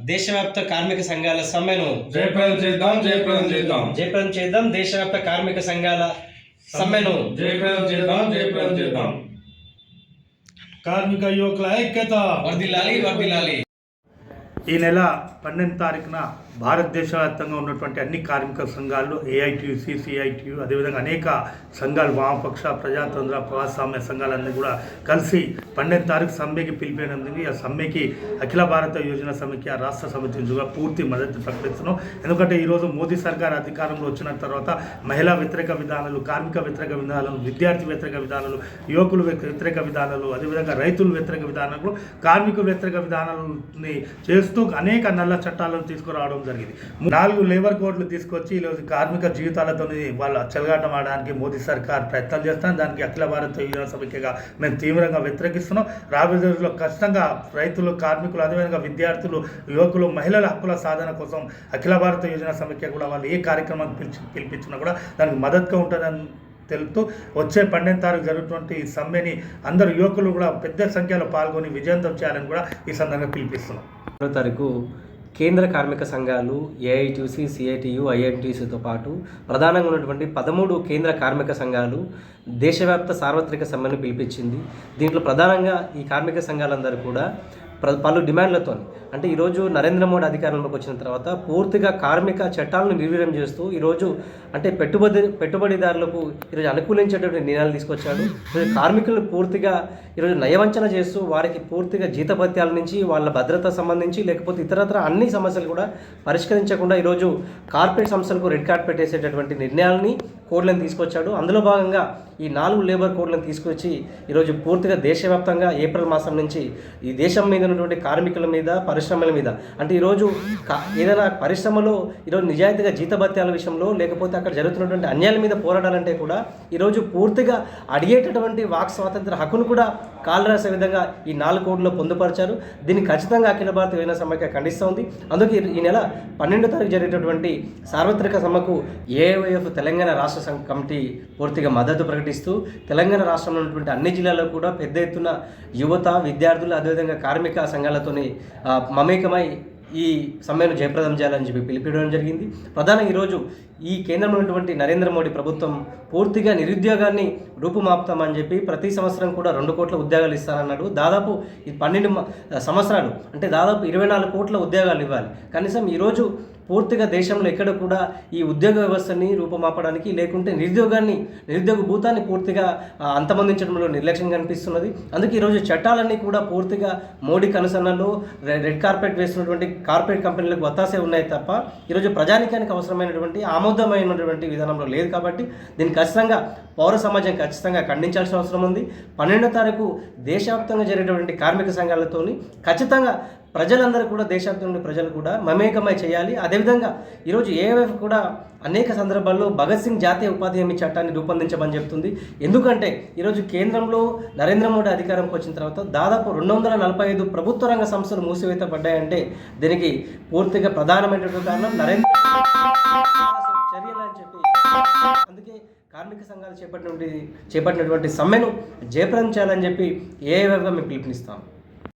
దేశవ్యాప్త కార్మిక సంఘాల సమ్మెను జయప్రదం చేద్దాం జయప్రదం చేద్దాం. జయప్రదం చేద్దాం దేశవ్యాప్త కార్మిక సంఘాల సమ్మెను జయప్రదం చేద్దాం జయప్రదం చేద్దాం. కార్మిక యువకుల ఐక్యత. వర్దిల్లాలి వర్దిల్లాలి ఈ నెల పన్నెండు తారీఖున భారతదేశ వ్యాప్తంగా ఉన్నటువంటి అన్ని కార్మిక సంఘాలు ఏఐటియు సిసిఐటియు అదేవిధంగా అనేక సంఘాలు వామపక్ష ప్రజాతంత్ర ప్రజాస్వామ్య సంఘాలన్నీ కూడా కలిసి పన్నెండు తారీఖు సమ్మెకి పిలిపోయినందుకు ఆ సమ్మెకి అఖిల భారత యోజన సమ్మెకి ఆ రాష్ట్ర సమితి నుంచి కూడా పూర్తి మద్దతు ప్రకటిస్తున్నాం. ఎందుకంటే ఈరోజు మోదీ సర్కార్ అధికారంలో వచ్చిన తర్వాత మహిళా వ్యతిరేక విధానాలు కార్మిక వ్యతిరేక విధానాలు విద్యార్థి వ్యతిరేక విధానాలు యువకులు వ్యతిరేక విధానాలు అదేవిధంగా రైతులు వ్యతిరేక విధానాలు కార్మికుల వ్యతిరేక విధానాలని చేస్తూ అనేక నల్ల చట్టాలను తీసుకురావడం జరిగింది. నాలుగు లేబర్ కోడ్లు తీసుకొచ్చి ఈరోజు కార్మిక జీవితాలతో వాళ్ళ చెలగాటం ఆడడానికి మోదీ సర్కార్ ప్రయత్నం చేస్తాం దానికి అఖిల భారత యువజన సమితిగా మేము తీవ్రంగా వ్యతిరేకిస్తున్నాం. రాబోయే రోజుల్లో ఖచ్చితంగా రైతులు కార్మికులు అదేవిధంగా విద్యార్థులు యువకులు మహిళల హక్కుల సాధన కోసం అఖిల భారత యోజన సమిఖ్య కూడా వాళ్ళు ఏ కార్యక్రమాన్ని పిలిచి పిలిపించినా కూడా దానికి మద్దతుగా ఉంటుందని తెలుపుతూ వచ్చే పన్నెండు తారీఖు జరుగుతున్నటువంటి ఈ సమ్మెని అందరు యువకులు కూడా పెద్ద సంఖ్యలో పాల్గొని విజయంతం చేయాలని కూడా ఈ సందర్భంగా పిలిపిస్తున్నాం. ఆరో తారీఖు కేంద్ర కార్మిక సంఘాలు ఏఐటీసీ సిఐటియు ఐఎన్టీసీతో పాటు ప్రధానంగా ఉన్నటువంటి పదమూడు కేంద్ర కార్మిక సంఘాలు దేశవ్యాప్త సార్వత్రిక సమ్మెను పిలిపించింది. దీంట్లో ప్రధానంగా ఈ కార్మిక సంఘాలందరూ కూడా పలు డిమాండ్లతో అంటే ఈరోజు నరేంద్ర మోడీ అధికారంలోకి వచ్చిన తర్వాత పూర్తిగా కార్మిక చట్టాలను నిర్వీర్యం చేస్తూ ఈరోజు అంటే పెట్టుబడి పెట్టుబడిదారులకు ఈరోజు అనుకూలించేటువంటి నిర్ణయాలు తీసుకొచ్చాడు. ఈరోజు కార్మికులను పూర్తిగా ఈరోజు నయవంచన చేస్తూ వారికి పూర్తిగా జీతభత్యాల నుంచి వాళ్ళ భద్రత సంబంధించి లేకపోతే ఇతరత్ర అన్ని సమస్యలు కూడా పరిష్కరించకుండా ఈరోజు కార్పొరేట్ సంస్థలకు రెడ్ కార్డ్ పెట్టేసేటటువంటి నిర్ణయాలని కోడ్లను తీసుకొచ్చాడు. అందులో భాగంగా ఈ నాలుగు లేబర్ కోడ్లను తీసుకొచ్చి ఈరోజు పూర్తిగా దేశవ్యాప్తంగా ఏప్రిల్ మాసం నుంచి ఈ దేశం మీద ఉన్నటువంటి కార్మికుల మీద పరిశ్రమల మీద. అంటే ఈరోజు ఏదైనా పరిశ్రమలో ఈరోజు నిజాయితీగా జీతభత్యాల విషయంలో లేకపోతే అక్కడ జరుగుతున్నటువంటి అన్యాయాల మీద పోరాడాలంటే కూడా ఈరోజు పూర్తిగా అడిగేటటువంటి వాక్ స్వాతంత్ర హక్కును కూడా కాలరాసే విధంగా ఈ నాలుగు కోడ్లో పొందుపరిచారు. దీన్ని ఖచ్చితంగా అఖిల భారత యువన సమైక్య ఖండిస్తోంది. అందుకే ఈ- నెల పన్నెండో తారీఖు జరిగేటటువంటి సార్వత్రిక సమ్మెకు ఏఐఎఫ్ తెలంగాణ రాష్ట్ర సంఘ కమిటీ పూర్తిగా మద్దతు ప్రకటిస్తూ తెలంగాణ రాష్ట్రంలో ఉన్నటువంటి అన్ని జిల్లాల్లో కూడా పెద్ద ఎత్తున యువత విద్యార్థులు అదేవిధంగా కార్మిక సంఘాలతోని మమేకమై ఈ సమ్మెను జయప్రదం చేయాలని చెప్పి పిలిపించడం జరిగింది. ప్రధానంగా ఈరోజు ఈ కేంద్రంలో ఉన్నటువంటి నరేంద్ర మోడీ ప్రభుత్వం పూర్తిగా నిరుద్యోగాన్ని రూపుమాపుతామని చెప్పి ప్రతి సంవత్సరం కూడా రెండు కోట్ల ఉద్యోగాలు ఇస్తానన్నాడు. దాదాపు ఈ పన్నెండు సంవత్సరాలు అంటే దాదాపు ఇరవై నాలుగు కోట్ల ఉద్యోగాలు ఇవ్వాలి. కనీసం ఈరోజు పూర్తిగా దేశంలో ఎక్కడ కూడా ఈ ఉద్యోగ వ్యవస్థని రూపుమాపడానికి లేకుంటే నిరుద్యోగాన్ని నిరుద్యోగ భూతాన్ని పూర్తిగా అంతమందించడంలో నిర్లక్ష్యం కనిపిస్తున్నది అందుకే ఈరోజు చట్టాలన్నీ కూడా పూర్తిగా మోడీ కనుసన్నలో రెడ్ కార్పెట్ వేస్తున్నటువంటి కార్పొరేట్ కంపెనీలకు వత్తాసే ఉన్నాయి తప్ప ఈరోజు ప్రజానికానికి అవసరమైనటువంటి ఆమోదమైనటువంటి విధానంలో లేదు కాబట్టి దీన్ని ఖచ్చితంగా పౌర సమాజం ఖచ్చితంగా ఖండించాల్సిన అవసరం ఉంది. పన్నెండో తారీఖు దేశవ్యాప్తంగా జరిగేటువంటి కార్మిక సంఘాలతోని ఖచ్చితంగా ప్రజలందరూ కూడా దేశవ్యాప్తంగా ప్రజలు కూడా మమేకమై చేయాలి. అదేవిధంగా ఈరోజు ఏఎఫ్ కూడా అనేక సందర్భాల్లో భగత్ సింగ్ జాతీయ ఉపాధి హామీ చట్టాన్ని రూపొందించమని చెప్తుంది. ఎందుకంటే ఈరోజు కేంద్రంలో నరేంద్ర మోడీ అధికారంకి వచ్చిన తర్వాత దాదాపు రెండు వందల నలభై ఐదు ప్రభుత్వ రంగ సంస్థలు మూసివేతపడ్డాయంటే దీనికి పూర్తిగా ప్రధానమైనటువంటి కారణం నరేంద్ర చర్యలు అని చెప్పి అందుకే కార్మిక సంఘాలు చేపట్టినటువంటి చేపట్టినటువంటి సమ్మెను జయప్రదం చేయాలని చెప్పి ఏఐఎఫ్గా మేము పిలుపునిస్తాము